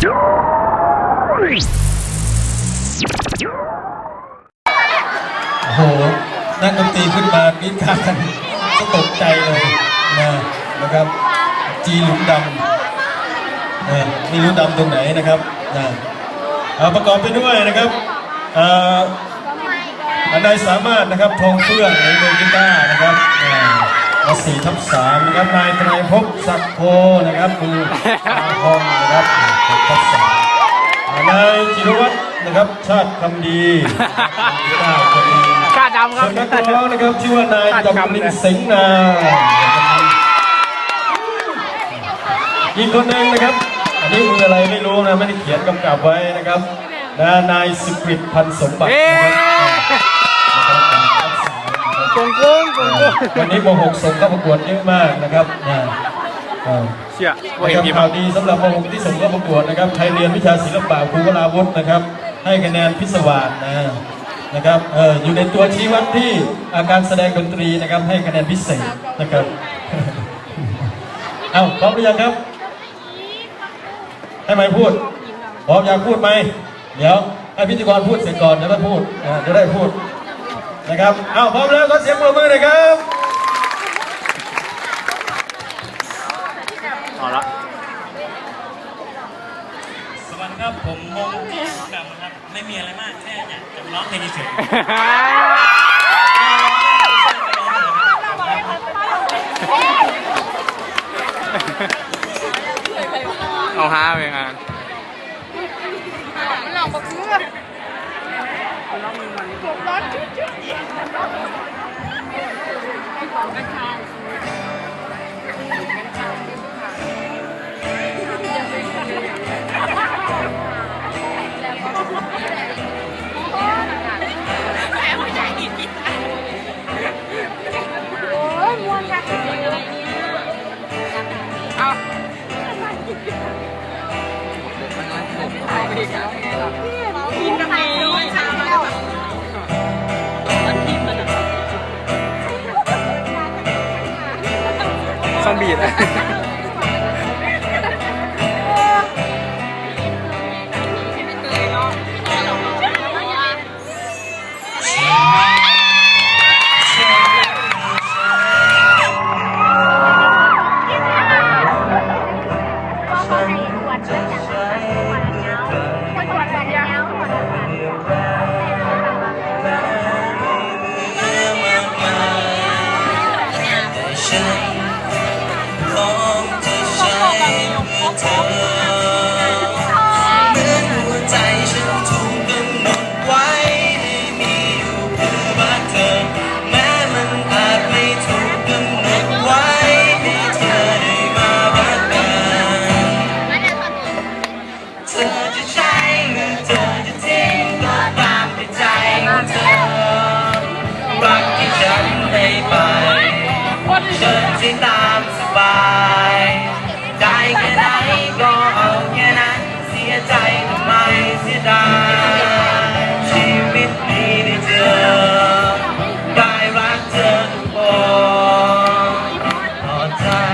โอ้โหนักดนตรีขึ้นมากรีดขากันก็ตกใจเลยนะนะครับ จีหลุมดำนะไม่รู้ดำตรงไหนนะครับนะประกอบไปด้วยนะครับอ่าอันใดสามารถนะครับทองเฟื่องในมือกีตาร์นะครับ สี่ทับสามนะครับนายไตรภพศักโพนะครับมืออาทองนะครับหกทับสามนายจิรวัตรนะครับ ชาติคำดีกีตาร์คนนี้าดำครับนักร้องนะครับชื่อว่านายจำลินสิงห์นาอีกคนหนึ่งนะครับ อันนี้มืออะไรไม่รู้นะไม่ได้เขียนกำกับไว้นะครับนะนายสุกฤตพันธ์สมบัตินะครับ กงกงกงกงวันนี้โมหกส่งเข้าประกวดเยอะมากนะครับเชี่ยว่านะเห็นข่าวดีสำหรับโมหกที่ส่งเข้าประกวดนะครับใครเรียนวิชาศิลปะครูวราวุฒินะครับ ให้คะแนนพิศวาสนะนะครับเอออยู่ในตัวชี้วัดที่อาการแสดงดนตรีนะครับให้คะแนนพิเศษนะครับเอ้าพร้อมหรือยังครับ ให้ไหมพูดพร้อมอยากพูดไหมเดี๋ยวให้พิธีกรพูดเสร็จก่อนจะได้พูดจะได้พูด นะครับเอ้าพร้อมแล้วก็เสียงปรบมือหน่อยครับเอาละสวัสดีครับผมมงที่สุดำครับไม่มีอะไรมากแค่อยากจะร้องเพลงเฉยเอาห้าไปงานซ Yeah. Yeah. เพื่อเธอเหมือนหัวใจฉันถูกกำหนดไว้ให้มีอยู่เพื่อรักเธอ แม้มันอาจไม่ถูกกำหนดไว้ให้เธอได้มารักกันเธอจะใช้หรือเธอจะทิ้งก็ตามแต่ใจของเธอรักที่ฉันให้ไปเชิญที่ตามสบาย ได้แค่ไห พ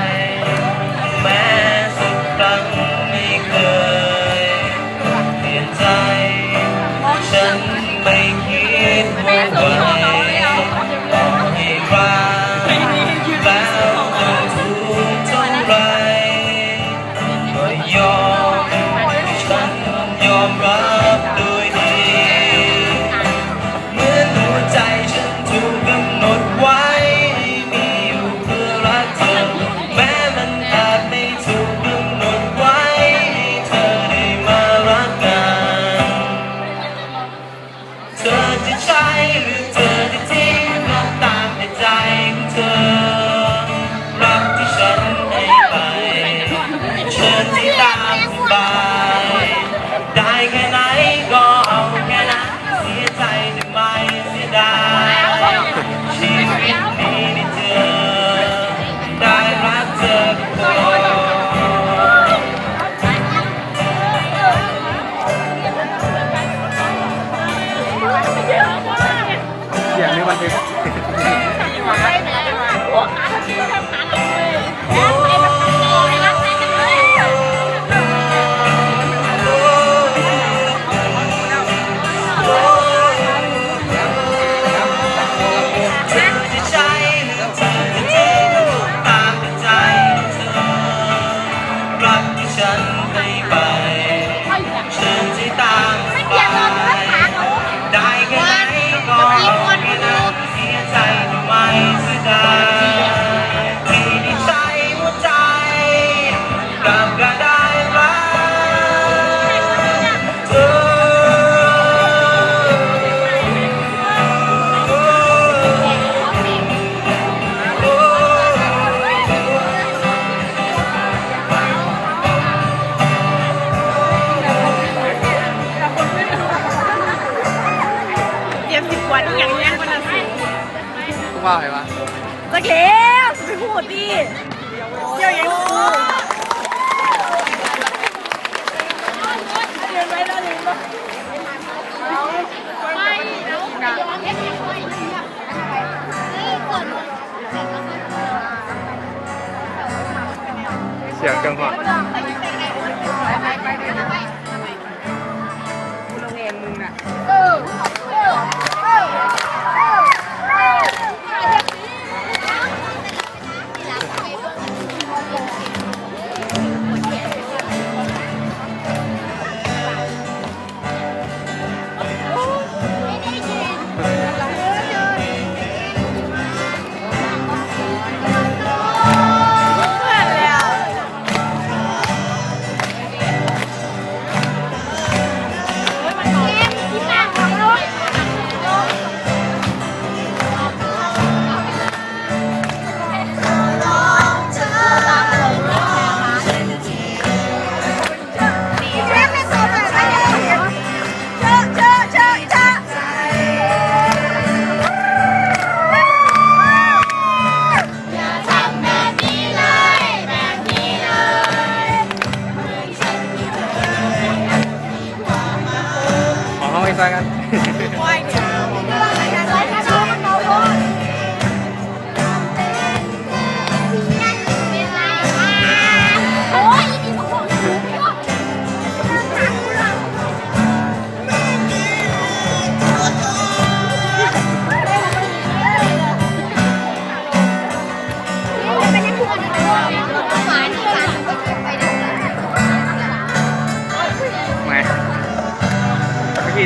จ็ดสิบกว่านี่อย่างยังกันนะสิกูว่าไงวะจะเกลไปพูดดิเจ้ายังกูเดินเสียงกังวล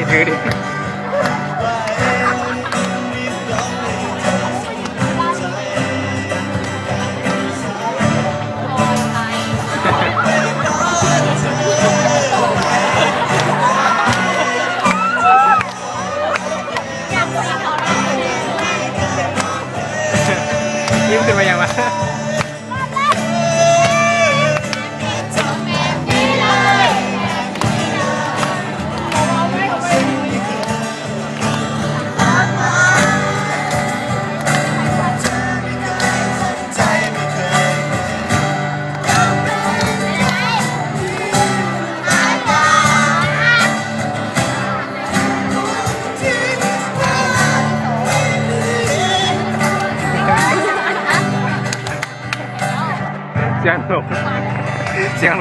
เเสียง